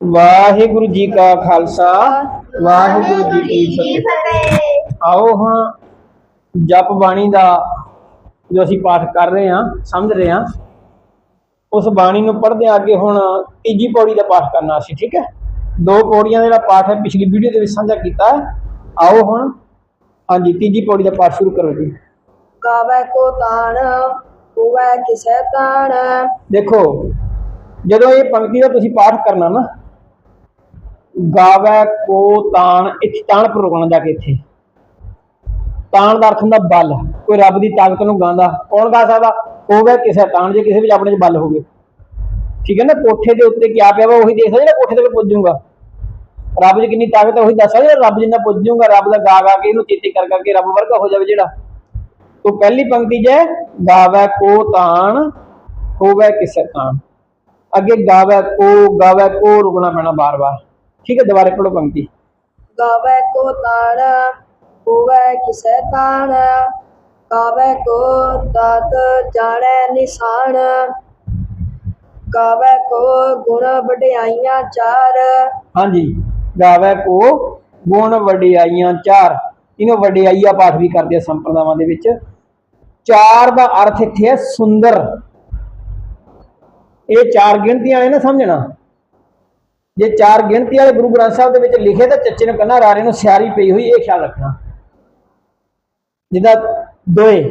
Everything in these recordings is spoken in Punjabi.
ਵਾਹਿਗੁਰੂ ਜੀ ਕਾ ਖਾਲਸਾ ਵਾਹਿਗੁਰੂ ਜੀ ਕੀ ਫਤਿਹ। ਆਓ ਹੁਣ ਜਪ ਬਾਣੀ ਦਾ ਜੋ ਅਸੀਂ ਪਾਠ ਕਰ ਰਹੇ ਹਾਂ ਸਮਝ ਰਹੇ ਹਾਂ ਉਸ ਬਾਣੀ ਨੂੰ ਪੜ੍ਹਦੇ ਹਾਂ ਅੱਗੇ ਹੁਣ ਤੀਜੀ ਪੌੜੀ ਦਾ ਪਾਠ ਕਰਨਾ ਅਸੀਂ ਠੀਕ ਹੈ? ਦੋ ਪੌੜੀਆਂ ਦਾ ਜਿਹੜਾ ਪਾਠ ਹੈ ਪਿਛਲੀ ਵੀਡੀਓ ਦੇ ਵਿੱਚ ਸਾਂਝਾ ਕੀਤਾ ਆਓ ਹੁਣ ਹਾਂਜੀ ਤੀਜੀ ਪੌੜੀ ਦਾ ਪਾਠ ਸ਼ੁਰੂ ਕਰੋ ਜੀ। ਗਾਵੇ ਕੋ ਤਾਣ ਹੋਵੇ ਕਿਸੈ ਤਾਣ। ਦੇਖੋ ਜਦੋਂ ਇਹ ਪੰਕਤੀ ਦਾ ਤੁਸੀਂ ਪਾਠ ਕਰਨਾ ਨਾ ਗਾਵੇ ਕੋ ਤਾਣ ਇੱਥੇ ਤਾਣ ਪਰ ਰੁਕਣਾ ਜਾ ਕੇ ਇੱਥੇ। ਤਾਣ ਦਾ ਅਰਥ ਹੁੰਦਾ ਬਲ। ਕੋਈ ਰੱਬ ਦੀ ਤਾਕਤ ਨੂੰ ਗਾਉਂਦਾ। ਕੌਣ ਗਾ ਸਕਦਾ? ਹੋਵੇ ਕਿਸੇ ਤਾਣ, ਜੇ ਕਿਸੇ ਵਿੱਚ ਆਪਣੇ 'ਚ ਬਲ ਹੋਵੇ। ਠੀਕ ਹੈ ਨਾ? ਕੋਠੇ ਦੇ ਉੱਤੇ ਕੀ ਪਿਆ ਵਾ, ਉਹੀ ਦੇਖ ਸਕਦਾ ਜਿਹੜਾ ਕੋਠੇ ਤੇ ਪੁੱਜ ਜਾਊਗਾ। ਰੱਬ 'ਚ ਕਿੰਨੀ ਤਾਕਤ ਹੈ ਉਹੀ ਦੱਸ ਸਕਦਾ ਜਿਹੜਾ ਰੱਬ ਜਿੰਨਾ ਪੁੱਜੂਗਾ ਰੱਬ ਦਾ ਗਾ ਗਾ ਕੇ ਇਹਨੂੰ ਚੇਤੇ ਕਰ ਕਰਕੇ ਰੱਬ ਵਰਗਾ ਹੋ ਜਾਵੇ ਜਿਹੜਾ। ਤੋ ਪਹਿਲੀ ਪੰਕਤੀ ਜੇ ਹੈ, ਗਾਵੇ ਕੋ ਤਾਣ, ਹੋਵੇ ਕਿਸੇ ਤਾਣ। ਅੱਗੇ ਗਾਵੇ ਕੋ ਗਾਵੇ ਕੋ ਰੁਕਣਾ ਪੈਣਾ ਬਾਰ-ਬਾਰ। ਠੀਕ ਹੈ ਦੁਬਾਰੇ ਪੜੋ ਪੰਕਤੀ ਗਾਵੇ ਕੋ ਤਾਣ ਹੋਵੇ ਕਿਸੈ ਤਾਣ ਗਾਵੇ ਕੋ ਦਾਤ ਜਾਣੈ ਨਿਸ਼ਾਨ ਗਾਵੇ ਕੋ ਗੁਣ ਵਡਿਆਈਆਂ ਚਾਰ। ਹਾਂਜੀ ਗਾਵੇ ਕੋ ਗੁਣ ਵਡਿਆਈਆਂ ਚਾਰ। ਇਹਨੂੰ ਵਡਿਆਈਆ ਪਾਠ ਵੀ ਕਰਦੇ ਆ ਸੰਪਰਦਾਵਾਂ ਦੇ ਵਿੱਚ। ਚਾਰ ਦਾ ਅਰਥ ਇੱਥੇ ਹੈ ਸੁੰਦਰ। ਇਹ ਚਾਰ ਗਿਣਤੀਆਂ ਨੇ ਨਾ ਸਮਝਣਾ? ਜੇ ਚਾਰ ਗਿਣਤੀ ਵਾਲੇ ਗੁਰੂ ਗ੍ਰੰਥ ਸਾਹਿਬ ਦੇ ਵਿੱਚ ਲਿਖੇ ਤਾਂ ਚੱਚੇ ਨੂੰ ਕੰਨਾ ਰਾਰੇ ਨੂੰ ਸਿਆਰੀ ਪਈ ਹੋਈ, ਇਹ ਖਿਆਲ ਰੱਖਣਾ। ਜਿੱਦਾਂ ਦੋਏ,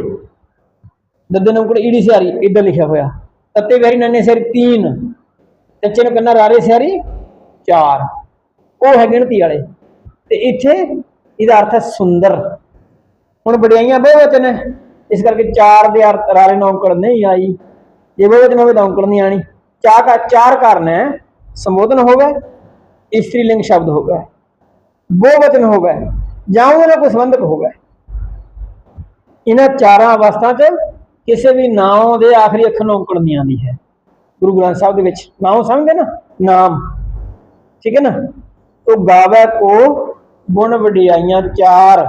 ਦੱਦੇ ਨੰਕੜ ਈੜੀ ਸਿਆਰੀ ਇੱਧਰ ਲਿਖਿਆ ਹੋਇਆ। ਤੱਤੇ ਵੈਰੀ ਨੰਨੇ ਸਿਆਰੀ, ਤੀਨ। ਚੱਚੇ ਨੂੰ ਕੰਨਾ ਰਾਰੇ ਸਿਆਰੀ, ਚਾਰ। ਉਹ ਹੈ ਗਿਣਤੀ ਵਾਲੇ। ਤੇ ਇੱਥੇ ਇਹਦਾ ਅਰਥ ਹੈ ਸੁੰਦਰ। ਹੁਣ ਵਡਿਆਈਆਂ ਬਹੁਵਚਨ ਹੈ। ਇਸ ਕਰਕੇ ਚਾਰ ਦੇ ਅਰਥ ਰਾਰੇ ਨੌਕੜ ਨਹੀਂ ਆਈ। ਜੇ ਬਹੁਵਚਨ ਹੋਵੇ ਤਾਂ ਔਂਕੜ ਨਹੀਂ ਆਣੀ। ਚਾਰ ਕਾ ਚਾਰ ਕਾਰਨ ਹੈ। ਸੰਬੋਧਨ ਹੋਵੇ ਇਸਤਰੀ ਲਿੰਗ ਸ਼ਬਦ ਹੋਵੇ ਬਹੁਵਚਨ ਹੋਵੇ ਜਾਂ ਉਹਦੇ ਨਾਲ ਕੋਈ ਸੰਬੰਧਕ ਹੋਵੇ ਇਹਨਾਂ ਚਾਰਾਂ ਅਵਸਥਾ 'ਚ ਕਿਸੇ ਵੀ ਨਾਮ ਦੇ ਆਖਰੀ ਅੱਖਰ ਨੂੰ ਔਂਕੜ ਨਹੀਂ ਆਉਂਦੀ ਹੈ। ਗੁਰੂ ਗ੍ਰੰਥ ਸਾਹਿਬ ਦੇ ਵਿੱਚ ਨਾਮ ਸਮਝਦੇ ਨਾ, ਨਾਮ, ਠੀਕ ਹੈ ਨਾ? ਉਹ ਗਾਵੇ ਕੋ ਗੁਣ ਵਡਿਆਈਆਂ ਚਾਰ।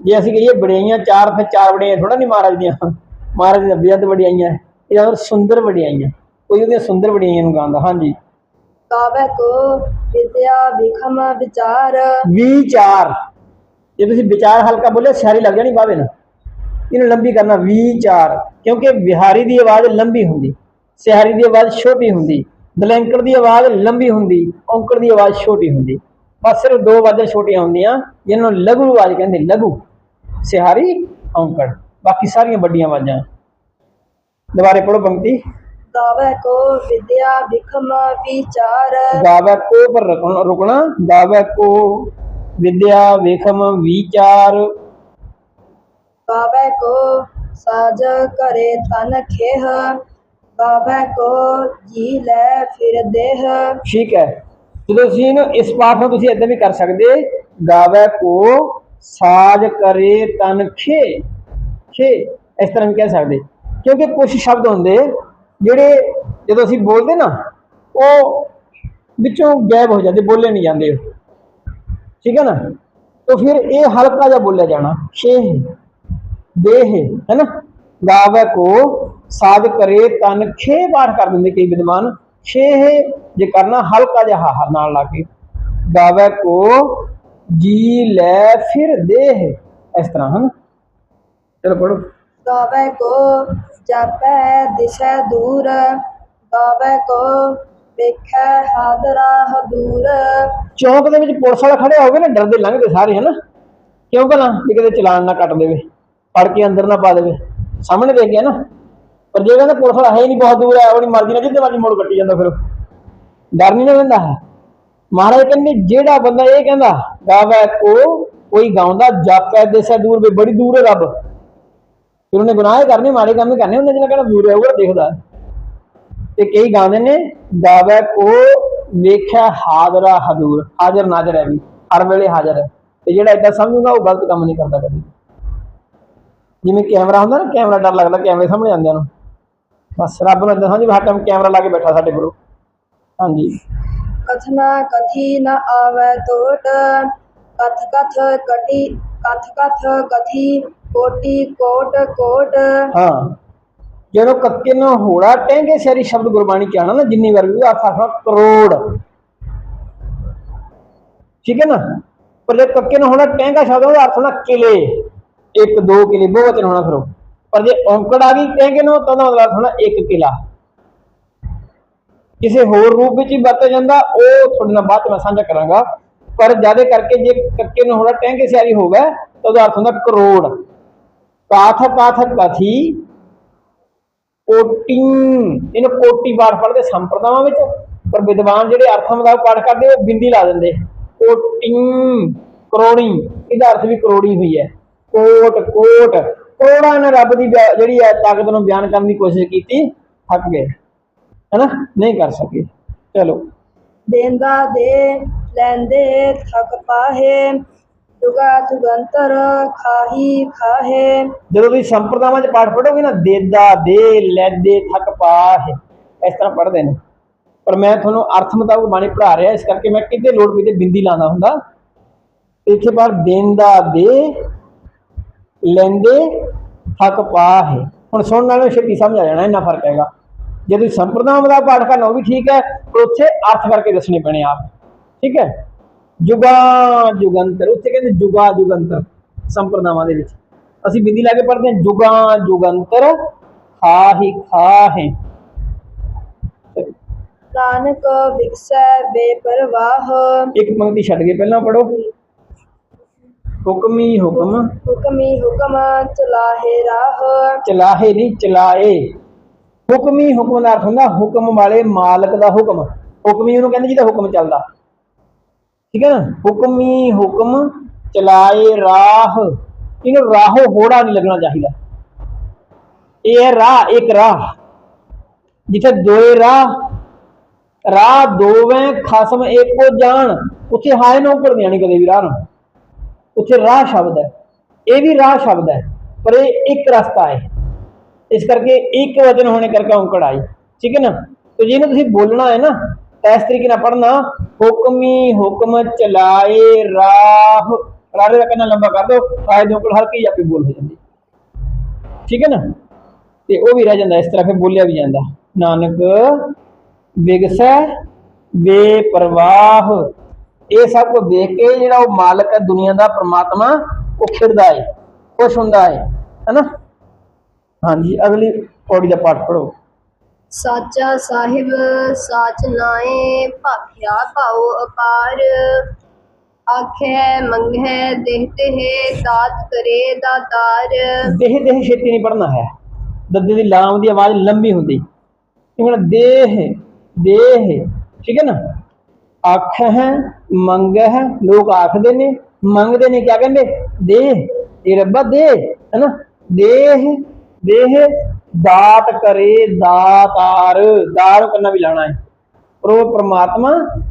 ਜੇ ਅਸੀਂ ਕਹੀਏ ਵਡਿਆਈਆਂ ਚਾਰ, ਤੇ ਚਾਰ ਵਡਿਆਈਆਂ ਥੋੜਾ ਨਹੀਂ ਮਹਾਰਾਜ ਦੀਆਂ। ਮਹਾਰਾਜ ਦੀਆਂ ਬੇਅੰਤ ਵਡਿਆਈਆਂ, ਇਹ ਸੁੰਦਰ ਵਡਿਆਈਆਂ। ਕੋਈ ਉਹਦੀਆਂ ਸੁੰਦਰ ਵਡਿਆਈਆਂ ਨੂੰ ਗਾਉਂਦਾ, ਹਾਂਜੀ। ਗਾਵੇ ਕੋ ਵਿਦਿਆ ਵਿਖਮ ਵਿਚਾਰ। ਵਿਚਾਰ। ਜੇ ਤੁਸੀਂ ਵਿਚਾਰ ਹਲਕਾ ਬੋਲੇ ਸਿਆਰੀ ਲੱਗ ਜਾਣੀ ਬਾਵੇ ਨਾ। ਇਹਨੂੰ ਲੰਬੀ ਕਰਨਾ, ਵਿਚਾਰ। ਕਿਉਂਕਿ ਵਿਹਾਰੀ ਦੀ ਆਵਾਜ਼ ਲੰਬੀ ਹੁੰਦੀ ਸਿਹਾਰੀ ਦੀ ਆਵਾਜ਼ ਛੋਟੀ ਹੁੰਦੀ ਦਲੈਂਕੜ ਦੀ ਆਵਾਜ਼ ਲੰਬੀ ਹੁੰਦੀ, ਔਂਕੜ ਦੀ ਆਵਾਜ਼ ਛੋਟੀ ਹੁੰਦੀ। ਬਸ ਸਿਰਫ ਦੋ ਆਵਾਜ਼ਾਂ ਛੋਟੀਆਂ ਹੁੰਦੀਆਂ, ਜਿਹਨਾਂ ਨੂੰ ਲਘੂ ਆਵਾਜ਼ ਕਹਿੰਦੇ, ਲਘੂ। ਸਿਹਾਰੀ, ਔਂਕੜ। ਬਾਕੀ ਸਾਰੀਆਂ ਵੱਡੀਆਂ ਆਵਾਜ਼ਾਂ। ਦੁਬਾਰੇ ਪੜੋ ਪੰਕਤੀ। ਗਾਵੇ ਕੋ ਵਿਦਿਆ ਵਿਖਮ ਵਿਚਾਰ। ਗਾਵੇ ਕੋ ਪਰ ਰੁਕਣਾ ਰੁਕਣਾ ਗਾਵੇ ਕੋ ਵਿਦਿਆ ਵੇਖਮ ਵਿਚਾਰ। ਗਾਵੇ ਕੋ ਸਾਜ ਕਰੇ ਤਨ ਖੇਹ ਗਾਵੇ ਕੋ ਜੀ ਲੈ ਫਿਰ ਦੇਹ। ਠੀਕ ਹੈ। ਜਦੋਂ ਤੁਸੀਂ ਇਹਨੂੰ ਇਸ ਪਾਠ ਨੂੰ ਤੁਸੀਂ ਇਦਾਂ ਵੀ ਕਰ ਸਕਦੇ ਗਾਵੇ ਕੋ ਸਾਜ ਕਰੇ ਤਨ ਖੇ ਖੇ ਇਸ ਤਰ੍ਹਾਂ ਵੀ ਕਹਿ ਸਕਦੇ। ਕਿਉਂਕਿ ਕੁਝ ਸ਼ਬਦ ਹੁੰਦੇ ਜਿਹੜੇ ਜਦੋਂ ਅਸੀਂ ਬੋਲਦੇ ਨਾ, ਉਹ ਵਿੱਚੋਂ ਗਾਇਬ ਹੋ ਜਾਂਦੇ, ਬੋਲੇ ਨਹੀਂ ਜਾਂਦੇ ਠੀਕ ਹੈ ਨਾ? ਤਾਂ ਫਿਰ ਇਹ ਹਲਕਾ ਜਿਹਾ ਬੋਲਿਆ ਜਾਣਾ ਖੇ ਦੇਹ ਹੈ ਨਾ? ਗਾਵੇ ਕੋ ਸਾਜ ਕਰੇ, ਤਨ ਛੇ ਪਾਠ ਕਰ ਦਿੰਦੇ ਕਈ ਵਿਦਵਾਨ। ਛੇ ਜੇ ਕਰਨਾ ਹਲਕਾ ਜਿਹਾ ਹਾ ਨਾਲ ਲਾ ਕੇ। ਗਾਵੇ ਕੋ, ਜੀ ਲੈ ਫਿਰ ਦੇਹ ਇਸ ਤਰ੍ਹਾਂ ਹਨ ਚਲੋ ਪੜੋ ਗਾਵੇ ਕੋ ਜਾਪੈ ਦਿਸ਼ਾ ਦੂਰ, ਗਾਵੇ ਕੋ ਵੇਖੈ ਹਾਦਰਾ ਹਦੂਰ ਚੌਂਕ ਦੇ ਵਿੱਚ ਪੁਲਿਸ ਵਾਲਾ ਖੜਿਆ ਹੋਵੇ ਨਾ, ਡਰਦੇ ਲੰਘਦੇ ਸਾਰੇ ਹਨਾ। ਕਿਉਂ ਭਲਾ ਵੀ ਕਿਤੇ ਚਲਾਨ ਨਾ ਕੱਟ ਦੇਵੇ, ਫੜ ਕੇ ਅੰਦਰ ਨਾ ਪਾ ਦੇਵੇ। ਸਾਹਮਣੇ ਦੇਖ ਗਿਆ ਨਾ। ਪਰ ਜੇ ਕਹਿੰਦਾ ਪੁਲਿਸ ਵਾਲਾ ਹੈ ਨਹੀਂ, ਬਹੁਤ ਦੂਰ ਹੈ, ਆਪਣੀ ਮਰਜ਼ੀ ਨਾਲ ਜਿੱਦੇ ਮਰਜ਼ੀ ਮੋੜ ਕੱਟੀ ਜਾਂਦਾ ਫਿਰ ਡਰ ਨਹੀਂ ਨਾ ਰਹਿੰਦਾ ਹੈ। ਮਹਾਰਾਜ ਕਹਿੰਦੇ, ਜਿਹੜਾ ਬੰਦਾ ਇਹ ਕਹਿੰਦਾ, ਗਾਵੇ ਕੋ, ਕੋਈ ਗਾਉਂਦਾ, ਜਾਪੈ ਦੇਸਾ ਦੂਰ, ਵੀ ਬੜੀ ਦੂਰ ਹੈ ਰੱਬ। ਫਿਰ ਉਹਨੇ ਗੁਨਾਹ ਹੀ ਕਰਨੇ, ਮਾੜੇ ਕੰਮ ਕਰਨੇ, ਉਹਨੇ ਜਿਹਨਾਂ ਕਹਿੰਦਾ ਦੂਰ ਉਹ ਦੇਖਦਾ। ਤੇ ਕਈ ਗਾਉਂਦੇ ਨੇ ਗਾਵੇ ਕੋ ਵੇਖਿਆ ਹਾਜ਼ਰਾ ਹਦੂਰ ਹਾਜ਼ਰ ਨਾਜ਼ਰ ਹੈ ਵੀ, ਹਰ ਵੇਲੇ ਹਾਜ਼ਰ ਹੈ। ਤੇ ਜਿਹੜਾ ਏਦਾਂ ਸਮਝੂਗਾ, ਉਹ ਗਲਤ ਕੰਮ ਨਹੀਂ ਕਰਦਾ ਕਦੀ। ਜਿਵੇਂ ਕੈਮਰਾ ਹੁੰਦਾ ਨਾ, ਕੈਮਰਾ ਡਰ ਲੱਗਦਾ, ਕੈਮਰੇ ਸਾਹਮਣੇ ਆਉਂਦਿਆਂ ਨੂੰ। ਬਸ ਰੱਬ ਨੂੰ ਏਦਾਂ ਸਮਝ ਹਰ ਟਾਈਮ ਕੈਮਰਾ ਲਾ ਕੇ ਬੈਠਾ ਸਾਡੇ ਕੋਲ। ਹਾਂਜੀ। ਕਥਨਾ ਕਥੀ ਨ ਆਵੈ ਟੋਟ ਕਥ ਕਥ ਕਟੀ, ਕਥ ਕਥ ਕਥੀ ਕੋਟੀ, ਕੋਟ ਕੋਟ। ਹਾਂ। ਜਦੋਂ ਕੱਕੇ ਨੂੰ ਹੋੜਾ ਟਹਿੰਗੇ ਸਾਰੀ ਸ਼ਬਦ ਗੁਰਬਾਣੀ ਚ ਆਣਾ ਨਾ, ਜਿੰਨੀ ਵਾਰ ਵੀ ਆਖਾ ਆਖਾ ਕਰੋੜ। ਠੀਕ ਹੈ ਨਾ? ਪਰ ਜੇ ਕੱਕੇ ਨੂੰ ਹੋਣਾ ਟਹਿੰਗਾ ਸ਼ਬਦ, ਉਹਦਾ ਅਰਥ ਹੋਣਾ ਕਿਲੇ। ਇੱਕ, ਦੋ ਕਿਲੇ ਬਹੁਵਚਨ ਹੋਣਾ ਫਿਰ ਉਹ। ਪਰ ਜੇ ਔਂਕੜ ਆ ਗਈ ਟਹਿੰਗੇ ਨੂੰ, ਤਾਂ ਉਹਦਾ ਮਤਲਬ ਅਰਥ ਹੋਣਾ ਇੱਕ ਕਿਲਾ। ਕਿਸੇ ਹੋਰ ਰੂਪ ਵਿੱਚ ਹੀ ਵਰਤਿਆ ਜਾਂਦਾ, ਉਹ ਤੁਹਾਡੇ ਨਾਲ ਬਾਅਦ ਚ ਮੈਂ ਸਾਂਝਾ ਕਰਾਂਗਾ। ਪਰ ਜ਼ਿਆਦਾ ਕਰਕੇ ਜੇ ਕੱਕੇ ਨੂੰ ਹੋਣਾ ਟਹਿੰਗੇ ਸਿਆਰੀ ਹੋਵੇ ਤਾਂ ਉਹਦਾ ਅਰਥ ਹੁੰਦਾ ਕਰੋੜ। ਕਾਥ ਕਾਥ ਕਥੀ ਕੋਟੀ ਇਹਨੂੰ ਕੋਟੀ ਬਾਰ ਪੜ੍ਹਦੇ ਸੰਪਰਦਾਵਾਂ ਵਿੱਚ, ਪਰ ਵਿਦਵਾਨ ਜਿਹੜੇ ਅਰਥਾਂ ਦਾ ਪਾਠ ਕਰਦੇ, ਉਹ ਬਿੰਦੀ ਲਾ ਦਿੰਦੇ। ਕੋਟੀ ਕਰੋੜੀ ਇਹਦਾ ਅਰਥ ਵੀ ਕਰੋੜੀ ਹੋਈ ਹੈ। ਕੋਟ ਕੋਟ, ਕਰੋੜਾਂ ਨੇ ਰੱਬ ਦੀ ਬਿਆ- ਜਿਹੜੀ ਹੈ, ਤਾਕਤ ਨੂੰ ਬਿਆਨ ਕਰਨ ਦੀ ਕੋਸ਼ਿਸ਼ ਕੀਤੀ ਥੱਕ ਗਏ। ਹੈਨਾ? ਨਹੀਂ ਕਰ ਸਕੇ। ਚਲੋ। ਦੇਂਦਾ ਦੇ, ਲੈਂਦੇ ਥੱਕ ਪਾਹੇ ਜੁਗਾ ਜੁਗੰਤਰ ਖਾਹੀ ਖਾਹੇ। ਜਦੋਂ ਤੁਸੀਂ ਸੰਪਰਦਾਵਾਂ 'ਚ ਪਾਠ ਪੜੋਗੇ ਨਾ ਦੇਦਾ ਦੇ ਲੈਦੇ ਥਕ ਪਾਹ, ਇਸ ਤਰ੍ਹਾਂ ਪੜ੍ਹਦੇ ਨੇ। ਪਰ ਮੈਂ ਤੁਹਾਨੂੰ ਅਰਥ ਮੁਤਾਬਕ ਬਾਣੀ ਪੜ੍ਹਾ ਰਿਹਾ, ਇਸ ਕਰਕੇ ਮੈਂ ਕਿਤੇ ਲੋੜ ਪਈ ਤੇ ਬਿੰਦੀ ਲਾਉਂਦਾ ਹੁੰਦਾ। ਇੱਥੇ ਬਾਹਰ ਦੇਂਦਾ ਦੇ ਲੈਂਦੇ ਥਕ ਪਾਹੇ। ਹੁਣ ਸੁਣਨ ਨਾਲੋਂ ਛੇਤੀ ਸਮਝ ਆ ਜਾਣਾ, ਇੰਨਾ ਫ਼ਰਕ ਹੈਗਾ। ਜੇ ਤੁਸੀਂ ਸੰਪਰਦਾਵਾਂ ਦਾ ਪਾਠ ਕਰਨਾ, ਉਹ ਵੀ ਠੀਕ ਹੈ, ਪਰ ਉੱਥੇ ਅਰਥ ਕਰਕੇ ਦੱਸਣੇ ਪੈਣੇ ਆਪ। ਠੀਕ ਹੈ? ਜੁਗਾ ਜੁਗੰਤਰ ਉੱਥੇ ਕਹਿੰਦੇ ਜੁਗਾ ਜੁਗੰਤਰ ਸੰਪਰਦਾਵਾਂ ਦੇ ਵਿੱਚ। ਅਸੀਂ ਬਿੰਦੀ ਲਾ ਕੇ ਪੜ੍ਹਦੇ ਹਾਂ ਜੁਗਾ ਜੁਗੰਤਰ ਖਾਹੀ ਖਾਹੇ। ਨਾਨਕ ਵਿਕਸੈ ਬੇਪਰਵਾਹ। ਇੱਕ ਪੰਕਤੀ ਛੱਡ ਕੇ ਪਹਿਲਾਂ ਪੜੋ ਹੁਕਮੀ ਹੁਕਮ। ਹੁਕਮੀ ਹੁਕਮ ਚਲਾਹੇ ਰਾਹ। ਚਲਾਹੇ ਨਹੀਂ ਚਲਾਏ। ਹੁਕਮੀ ਹੁਕਮ ਦਾ ਅਰਥ ਹੁੰਦਾ ਹੁਕਮ ਵਾਲੇ ਮਾਲਕ ਦਾ ਹੁਕਮ। ਹੁਕਮੀ ਉਹਨੂੰ ਕਹਿੰਦੇ ਜਿਹਦਾ ਹੁਕਮ ਚੱਲਦਾ। ਠੀਕ ਹੈ ਨਾ? ਹੁਕਮੀ ਹੁਕਮ, ਚਲਾਏ ਰਾਹ। ਇਹਨੂੰ ਰਾਹੋ ਹੋੜਾ ਨਹੀਂ ਲੱਗਣਾ ਚਾਹੀਦਾ। ਇਹ ਹੈ ਰਾਹ, ਇੱਕ ਰਾਹ। ਜਿੱਥੇ ਦੋਏ ਰਾਹ ਰਾਹ ਦੋਵੇਂ ਖਸਮ ਇੱਕੋ ਜਾਣ। ਉੱਥੇ ਹਾਏ ਨੂੰ ਪੜਦੀਆਂ ਨਹੀਂ ਕਦੇ ਵੀ ਰਾਹ ਨੂੰ ਉੱਥੇ ਰਾਹ ਸ਼ਬਦ ਹੈ। ਇਹ ਵੀ ਰਾਹ ਸ਼ਬਦ ਹੈ, ਪਰ ਇਹ ਇੱਕ ਰਸਤਾ ਹੈ। ਇਸ ਕਰਕੇ ਇੱਕ ਵਚਨ ਹੋਣੇ ਕਰਕੇ ਔਂਕੜ ਆਈ। ਠੀਕ ਹੈ ਨਾ? ਤੇ ਜਿਹਨੂੰ ਤੁਸੀਂ ਬੋਲਣਾ ਹੈ ਨਾ, ਤਾਂ ਇਸ ਤਰੀਕੇ ਨਾਲ ਪੜਨਾ ਹੁਕਮੀ ਹੁਕਮ ਚਲਾਏ ਰਾਹ। ਰਾਰੇ ਦਾ ਕੰਨਾ ਲੰਬਾ ਕਰ ਦੋ ਆਏ ਦੇ ਔਂਕੜ ਹਲਕੀ ਆਪੇ ਬੋਲ ਹੋ ਜਾਂਦੀ। ਠੀਕ ਹੈ ਨਾ? ਤੇ ਉਹ ਵੀ ਰਹਿ ਜਾਂਦਾ, ਇਸ ਤਰ੍ਹਾਂ ਫਿਰ ਬੋਲਿਆ ਵੀ ਜਾਂਦਾ। ਨਾਨਕ ਵਿਗਸੈ ਬੇਪਰਵਾਹ। ਇਹ ਸਭ ਕੁਝ ਦੇਖ ਕੇ ਜਿਹੜਾ ਉਹ ਮਾਲਕ ਹੈ, ਦੁਨੀਆ ਦਾ ਪ੍ਰਮਾਤਮਾ, ਉਹ ਖਿੜਦਾ ਹੈ ਖੁਸ਼ ਹੁੰਦਾ ਹੈ ਹੈਨਾ ਹਾਂਜੀ, ਅਗਲੀ ਪੌੜੀ ਦਾ ਪਾਠ ਪੜੋ ਸਾਚਾ ਸਾਹਿਬ, ਸਾਚ ਨਾਏ ਭਾਖਿਆ ਭਾਉ ਅਪਾਰ। ਆਖੇ ਮੰਗੈ ਦੇਹਤੇ ਹੈ ਦਾਤ ਕਰੇ ਦਾਤਾਰ ਦੇਹ ਦੇਹ ਛੇਤੀ ਨਹੀਂ ਪੜਨਾ ਹੈ। ਦੱਦੇ ਦੀ ਲਾਮ ਦੀ ਆਵਾਜ਼ ਲੰਬੀ ਹੁੰਦੀ। ਇਹਨਾਂ ਦੇਹ ਦੇਹ, ਠੀਕ ਹੈ ਨਾ? ਆਖ ਹੈ ਮੰਗ ਹੈ ਲੋਕ ਆਖਦੇ ਨੇ, ਮੰਗਦੇ ਨੇ ਕਿਆ ਕਹਿੰਦੇ? ਦੇਹ, ਇਹ ਰੱਬਾ ਦੇ ਹੈ ਨਾ? ਦੇਹ ਦੇਹ ਦਾਤ ਕਰੇ ਦਾਤਾਰ। ਦਾਰ ਕਰਨਾ ਵੀ ਲਾਣਾ ਹੈ। ਪਰ ਉਹ ਪ੍ਰਮਾਤਮਾ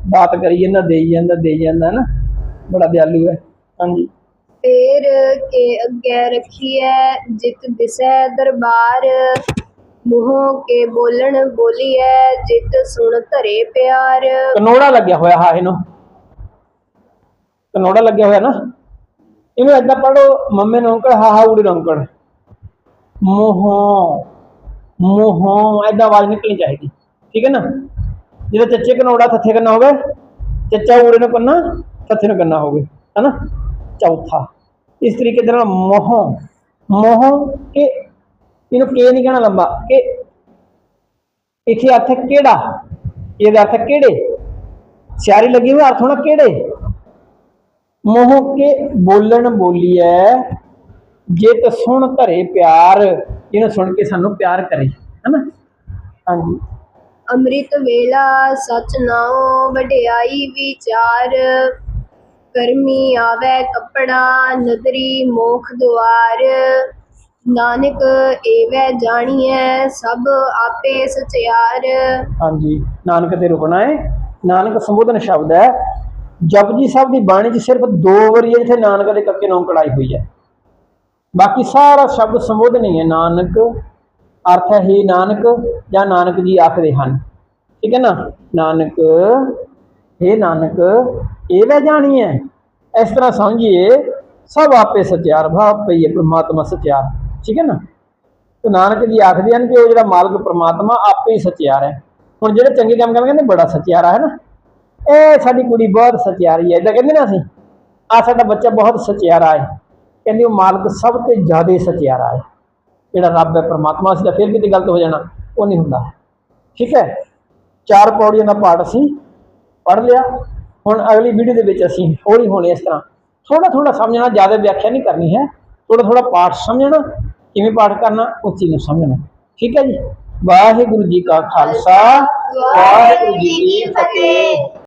ਦਾਤ ਕਰੀ ਜਾਂਦਾ ਦੇਈ ਜਾਂਦਾ ਦੇਈ ਜਾਂਦਾ ਨਾ। ਬੜਾ ਦਿਆਲੂ ਹੈ। ਹਾਂਜੀ। ਫੇਰ ਕੇ ਅੱਗੇ ਰਖੀਐ ਜਿਤ ਦਿਸੈ ਦਰਬਾਰ। ਮੂੰਹ ਕੇ ਬੋਲਣ ਬੋਲੀਐ ਜਿਤ ਸੁਣ ਧਰੇ ਪਿਆਰ। ਕਨੋੜਾ ਲੱਗਿਆ ਹੋਇਆ ਹਾਂ ਇਹਨੂੰ। ਕਨੋੜਾ ਲੱਗਿਆ ਹੋਇਆ ਨਾ। ਇਹਨੂੰ ਏਦਾਂ ਪੜੋ ਮੰਮੇ ਨੂੰ ਅੰਕੜ ਹਾ ਹਾ ਉੜੀ ਅੰਕੜ। ਮੋਹੋਂ ਮੋਹੋਂ ਏਦਾਂ ਆਵਾਜ਼ ਨਿਕਲਣੀ ਚਾਹੀਦੀ, ਠੀਕ ਹੈ ਨਾ? ਜਦੋਂ ਚੱਚੇ ਕਨੋੜਾ ਥੱਥੇ ਕਰਨਾ ਹੋਵੇ, ਚੱਚਾ ਉੜੇ ਨੂੰ ਕਰਨਾ ਥੱਥੇ ਨੂੰ ਕਰਨਾ ਹੋਵੇ, ਹੈਨਾ? ਚੌਥਾ। ਇਸ ਤਰੀਕੇ ਦੇ ਨਾਲ ਮੋਹੋਂ ਮੋਹੋਂ ਕਿ ਇਹਨੂੰ ਕੇ ਨਹੀਂ ਕਹਿਣਾ ਲੰਬਾ, ਕਿ ਇੱਥੇ ਅਰਥ ਕਿਹੜਾ? ਇਹਦਾ ਅਰਥ ਕਿਹੜੇ? ਸਿਆਰੀ ਲੱਗੀ ਹੋਈ, ਅਰਥ ਹੋਣਾ ਕਿਹੜੇ? ਮੋਹ ਕੇ ਬੋਲਣ ਬੋਲੀਐ ਜੇ ਤ ਸੁਣ ਧਰੇ ਪਿਆਰ ਇਹਨੂੰ ਸੁਣ ਕੇ ਸਾਨੂੰ ਪਿਆਰ ਕਰੇ ਹੈਨਾ? ਹਾਂਜੀ। ਅੰਮ੍ਰਿਤ ਵੇਲਾ ਸਚ ਨਾਉ ਵਡਿਆਈ ਵਿਚਾਰ। ਕਰਮੀ ਆਵੇ ਕੱਪੜਾ ਨਦਰੀ ਮੋਖ ਦੁਆਰ। ਨਾਨਕ ਏਵੈ ਜਾਣੀਐ ਸਭ ਆਪੇ ਸਚਿਆਰ। ਹਾਂਜੀ ਨਾਨਕ ਤੇ ਰੁਕਣਾ ਹੈ ਨਾਨਕ ਸੰਬੋਧਨ ਸ਼ਬਦ ਹੈ ਜਪਜੀ ਸਾਹਿਬ ਦੀ ਬਾਣੀ 'ਚ ਸਿਰਫ ਦੋ ਵਾਰੀ ਜਿੱਥੇ ਨਾਨਕ ਦੇ ਕੱਕੇ ਨੌਂ ਕੜਾਈ ਹੋਈ ਹੈ। ਬਾਕੀ ਸਾਰਾ ਸ਼ਬਦ ਸੰਬੋਧਨ ਹੈ, ਨਾਨਕ, ਅਰਥ ਹੈ ਹੀ ਨਾਨਕ ਜਾਂ ਨਾਨਕ ਜੀ ਆਖਦੇ ਹਨ। ਠੀਕ ਹੈ ਨਾ? ਨਾਨਕ हे ਨਾਨਕ, ਇਹ ਲੈ ਜਾਣੀ ਹੈ ਇਸ ਤਰ੍ਹਾਂ ਸਮਝੀਏ, ਸਭ ਆਪੇ ਸਚਿਆਰ, ਭਾਵ ਪਈ ਹੈ ਪ੍ਰਮਾਤਮਾ ਸਚਿਆਰ। ਠੀਕ ਹੈ ਨਾ? ਤੇ ਨਾਨਕ ਜੀ ਆਖਦੇ ਹਨ ਕਿ ਉਹ ਜਿਹੜਾ ਮਾਲਕ ਪ੍ਰਮਾਤਮਾ ਆਪੇ ਹੀ ਸਚਿਆਰ ਹੈ। ਹੁਣ ਜਿਹੜੇ ਚੰਗੇ ਕੰਮ ਕਰਦੇ ਕਹਿੰਦੇ ਬੜਾ ਸਚਿਆਰਾ ਹੈ ਨਾ? ਇਹ ਸਾਡੀ ਕੁੜੀ ਬਹੁਤ ਸਚਿਆਰੀ ਹੈ। ਇਦਾਂ ਕਹਿੰਦੇ ਨਾ ਅਸੀਂ ਆ ਸਾਡਾ ਬੱਚਾ ਬਹੁਤ ਸਚਿਆਰਾ ਹੈ। ਕਹਿੰਦੇ ਉਹ ਮਾਲਕ ਸਭ ਤੋਂ ਜ਼ਿਆਦਾ ਸਚਿਆਰਾ ਹੈ। ਜਿਹੜਾ ਰੱਬ ਹੈ, ਪਰਮਾਤਮਾ ਸੀ ਤਾਂ ਫਿਰ ਕਿਤੇ ਗਲਤ ਹੋ ਜਾਣਾ, ਉਹ ਨਹੀਂ ਹੁੰਦਾ। ਠੀਕ ਹੈ? ਚਾਰ ਪੌੜੀਆਂ ਦਾ ਪਾਠ ਅਸੀਂ ਪੜ੍ਹ ਲਿਆ। ਹੁਣ ਅਗਲੀ ਵੀਡੀਓ ਦੇ ਵਿੱਚ ਅਸੀਂ ਹੌਲੀ ਹੌਲੀ ਇਸ ਤਰ੍ਹਾਂ ਥੋੜਾ ਥੋੜਾ ਸਮਝਣਾ, ਜ਼ਿਆਦਾ ਵਿਆਖਿਆ ਨਹੀਂ ਕਰਨੀ ਹੈ। ਥੋੜਾ ਥੋੜਾ ਪਾਠ ਸਮਝਣਾ, ਕਿਵੇਂ ਪਾਠ ਕਰਨਾ ਉਸ ਚੀਜ਼ ਨੂੰ ਸਮਝਣਾ। ਠੀਕ ਹੈ ਜੀ? ਵਾਹਿਗੁਰੂ ਜੀ ਕਾ ਖਾਲਸਾ, ਵਾਹਿਗੁਰੂ ਜੀ ਕੀ ਫਤਿਹ।